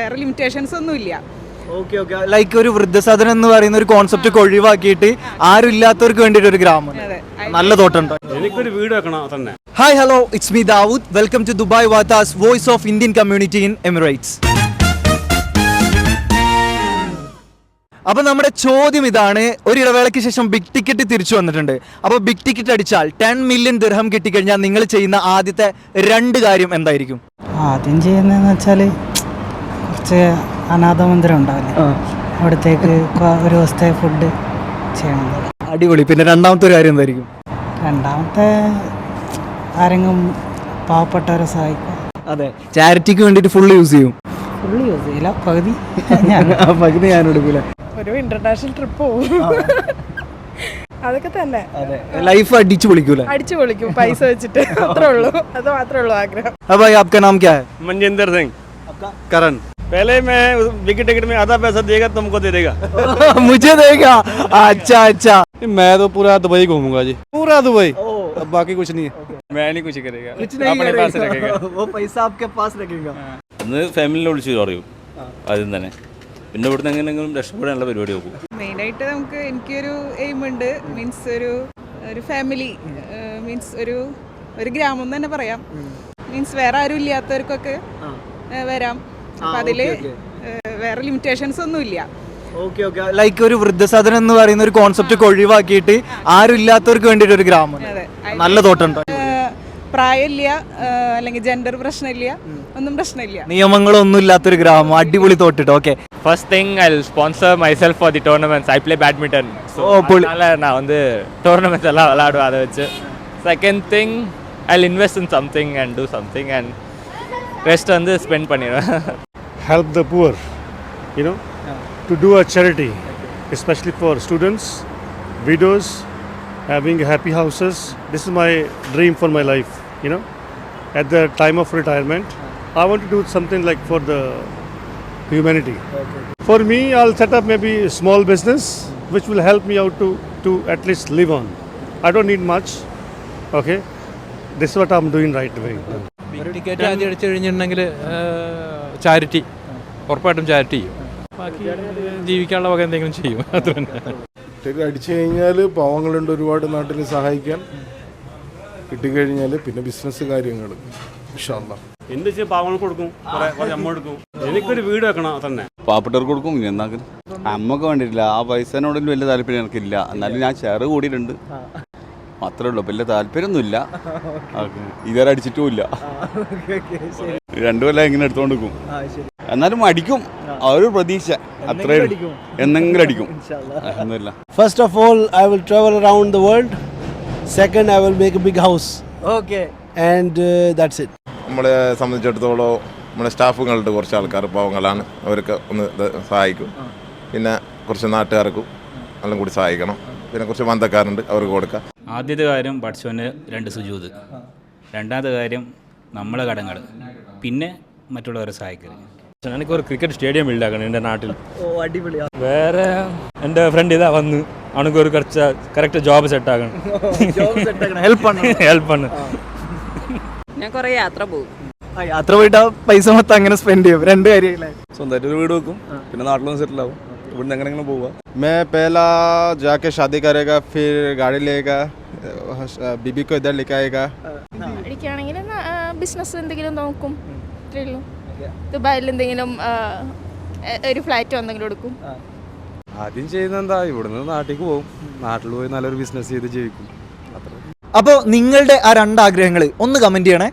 വേറെ ലിമിറ്റേഷൻസ് ഒന്നും ഇല്ല. ഓക്കെ ഓക്കെ ലൈക്ക് ഒരു വൃദ്ധസദനം എന്ന് പറയുന്ന ഒരു കോൺസെപ്റ്റ് ഒഴിവാക്കിയിട്ട് ആരും ഇല്ലാത്തവർക്ക് വേണ്ടിയിട്ട് ഒരു ഗ്രാമം നല്ല തോട്ടമുണ്ടോ എനിക്കൊരു വീട് വെക്കണം തന്നെ? Hi hello it's me Dawood welcome to Dubai വാത്താസ് voice of Indian community in Emirates അപ്പൊ നമ്മുടെ ചോദ്യം ഇതാണ്. ഒരു ഇടവേളയ്ക്ക് ശേഷം ബിഗ് ടിക്കറ്റ് തിരിച്ചു വന്നിട്ടുണ്ട്. അപ്പൊ ബിഗ് ടിക്കറ്റ് അടിച്ചാൽ ടെൻ മില്യൺ ദിർഹം കിട്ടിക്കഴിഞ്ഞാൽ നിങ്ങൾ ചെയ്യുന്ന ആദ്യത്തെ രണ്ട് കാര്യം എന്തായിരിക്കും? ആദ്യം ചെയ്യുന്നതെന്ന് വെച്ചാൽ കുറച്ച് അനാഥ മന്ദിരം ഉണ്ടാവില്ലേ അവിടത്തേക്ക് ഒരു ദിവസത്തെ ഫുഡ് ചെയ്യണം അടിപൊളി. പിന്നെ രണ്ടാമത്തെ ഒരു കാര്യം എന്തായിരിക്കും? രണ്ടാമത്തെ ആരെങ്കിലും പാവപ്പെട്ടവരെ സഹായിക്കും. അതെ. ചാരിറ്റിക്ക് വേണ്ടിയിട്ട് ഫുൾ യൂസ് ചെയ്യും. ഫുൾ യൂസ് ചെയ്യില്ല. പകുതി. പകുതി ഞാൻ എടുക്കില്ല ഒരു ഇന്റർനാഷണൽ ട്രിപ്പ് പോകും അതൊക്കെ തന്നെ. ലൈഫ് അടിച്ചു പൊളിക്കൂല? അടിച്ചു പൊളിക്കും. പൈസ വെച്ചിട്ട്. അത്രേ ഉള്ളൂ. അത് മാത്രമേ ഉള്ളൂ ആഗ്രഹം. അപ്പൊ ആപ്കാ നാം ക്യാ മഞ്ജേന്ദർ സിംഗ്. കരൺ. पहले मैं विकेट टिकट में आधा पैसा देगा तुमको दे देगा मुझे देगा अच्छा अच्छा मैं तो पूरा दुबई घूमूंगा जी पूरा दुबई अब बाकी कुछ नहीं है मैं नहीं कुछ करेगा कुछ नहीं अपने पास करेगा। रखेगा वो पैसा आपके पास रखेगा ഒന്ന് ഫാമിലിനെ വിളിച്ച് പറയും ആദ്യം തന്നെ പിന്നെ ഇവിടുന്ന് എങ്ങനെയെങ്കിലും രക്ഷപ്പെടാനുള്ള പരിപാടി നോക്കും മെയിനായിട്ട് നമുക്ക് എനിക്കൊരു എയിം ഉണ്ട് മീൻസ് ഒരു ഒരു ഫാമിലി മീൻസ് ഒരു ഒരു ഗ്രാമം എന്ന് തന്നെ പറയാം മീൻസ് വേറെ ആരും ഇല്ലാത്തവർക്കൊക്കെ ഏഹ്, വരാം അപ്പം അതിൽ വേറെ ലിമിറ്റേഷൻസ് ഒന്നും ഇല്ല ഓക്കെ ഓക്കെ ലൈക്ക് ഒരു വൃദ്ധസദനം എന്ന് പറയുന്ന ഒരു കോൺസെപ്റ്റ് ഒക്കെ ഒഴിവാക്കിയിട്ട് ആരും ഇല്ലാത്തവർക്ക് വേണ്ടിയിട്ട് ഒരു ഗ്രാമം അതെ നല്ല തോട്ടമുണ്ടോ ഏഹ്, പ്രായമില്ല ഏഹ്, അല്ലെങ്കിൽ ജെൻഡർ പ്രശ്നമില്ല ഒന്നും പ്രശ്നമില്ല നിയമങ്ങളൊന്നും ഇല്ലാത്തൊരു ഗ്രാമം അടിപൊളി തോട്ടിട്ട് okay first thing I sponsor myself for the tournaments I play badminton so Oh, புல்- அதனால நான் வந்து டோர்னமெண்ட்ஸ் எல்லாம் விளாடுவேன் அதை வச்சு second thing I invest in something and do something and rest வந்து ஸ்பெண்ட் பண்ணிடுவேன் help the poor you know to do a charity especially for students widows having happy houses this is my dream for my life you know at the time of retirement i want to do something like for the humanity for me i'll set up maybe a small business which will help me out to to at least live on i don't need much okay this is what i'm doing right away ticket ആദ്യം അടിച്ചു കഴിഞ്ഞിട്ടുണ്ടെങ്കിൽ Charity. ഉറപ്പായിട്ടും charity ചെയ്യും. ബാക്കി ജീവിക്കാനുള്ള വക എന്തെങ്കിലും ചെയ്യും. അത്ര തന്നെ. അടിച്ചു കഴിഞ്ഞാൽ പാവങ്ങളുണ്ട് ഒരുപാട് നാട്ടിൽ സഹായിക്കാൻ. കിട്ടിക്കഴിഞ്ഞാൽ പിന്നെ ബിസിനസ് കാര്യങ്ങൾ ഇൻഷാല്ലാ എന്ത് വെച്ചാൽ പാവങ്ങൾക്ക് കൊടുക്കും? അമ്മ കൊടുക്കും. എനിക്കൊരു വീട് വെക്കണം തന്നെ. പാവപ്പെട്ടവർക്ക് കൊടുക്കും എന്നാക്കും അമ്മയ്ക്ക് വേണ്ടിയിട്ടില്ല ആ പൈസനോടൊന്നും വലിയ താല്പര്യം എനിക്കില്ല. എന്നാലും ഞാൻ ഷെയർ കൂടിയിട്ടുണ്ട്. മാത്രമേ ഉള്ളൂ. വലിയ താല്പര്യമൊന്നുമില്ല. ഇതുവരെ അടിച്ചിട്ടുമില്ല രണ്ടു കൊല്ലം ഇങ്ങനെ എടുത്തോണ്ട് നിൽക്കും. എന്നാലും അടിക്കും. ആ. ഒരു പ്രതീക്ഷ. അത്രേ എന്തെങ്കിലും അടിക്കും. ഒന്നുമില്ല. First of all I will travel around the world second I will make a big house okay. And that's it. നമ്മളെ സംബന്ധിച്ചിടത്തോളം നമ്മുടെ സ്റ്റാഫുകളുടെ കുറച്ച് ആൾക്കാർ പാവങ്ങളാണ്. അവർക്ക് ഒന്ന് സഹായിക്കും. പിന്നെ കുറച്ച് നാട്ടുകാർക്കും എല്ലാം കൂടി സഹായിക്കണം. പിന്നെ കുറച്ച് ബന്ധക്കാരുണ്ട് അവർക്ക് കൊടുക്കാം. ആദ്യത്തെ കാര്യം പഠിച്ചവന് രണ്ട് സുജൂത് രണ്ടാമത്തെ കാര്യം നമ്മളെ കടങ്ങൾ. പിന്നെ മറ്റുള്ളവരെ സഹായിക്കൽ എനിക്ക് ഒരു ക്രിക്കറ്റ് സ്റ്റേഡിയം ബിൽഡാക്കണം എന്റെ നാട്ടിൽ. ഓ അടിപൊളി. വേറെ എന്റെ ഫ്രണ്ട് ഇതാ വന്ന്. അവനക്ക് ഒരു കുറച്ച് കറക്റ്റ് ജോബ് സെറ്റ് ആക്കണം. ഹെൽപ്പ് ആണ്. ഞാൻ കുറേ യാത്ര പോകും. യാത്ര പോയിട്ട് ആ പൈസ മൊത്തം അങ്ങനെ സ്പെൻഡ് ചെയ്യും. രണ്ട് കാര്യങ്ങളായി സ്വന്തമായിട്ട് ഒരു വീട് വെക്കും. പിന്നെ നാട്ടിലൊന്ന് സെറ്റിൽ ആവും. ഇവിടുന്ന് എങ്ങനെയെങ്കിലും പോവുക മേ പേല ജാക്കെ ഷാദി കരേഗ ഫിർ ഗാഡി ലേഗ ബിബിക്കോ ഇതർ ലിക്കായേഗ എനിക്കാണെങ്കിൽ ബിസിനസ് എന്തെങ്കിലും നോക്കും ഇത്രയേ ഉള്ളൂ എന്തെങ്കിലും ഒരു ഫ്ലാറ്റ് എന്തെങ്കിലും എടുക്കും. ആദ്യം ചെയ്യുന്നത് എന്താ ഇവിടുന്ന് നാട്ടിലേക്ക് പോകും നാട്ടിൽ പോയി നല്ലൊരു ബിസിനസ് ചെയ്ത് ജീവിക്കും. അപ്പോൾ നിങ്ങളുടെ ആ രണ്ട് ആഗ്രഹങ്ങൾ ഒന്ന് കമന്റ് ചെയ്യണേ.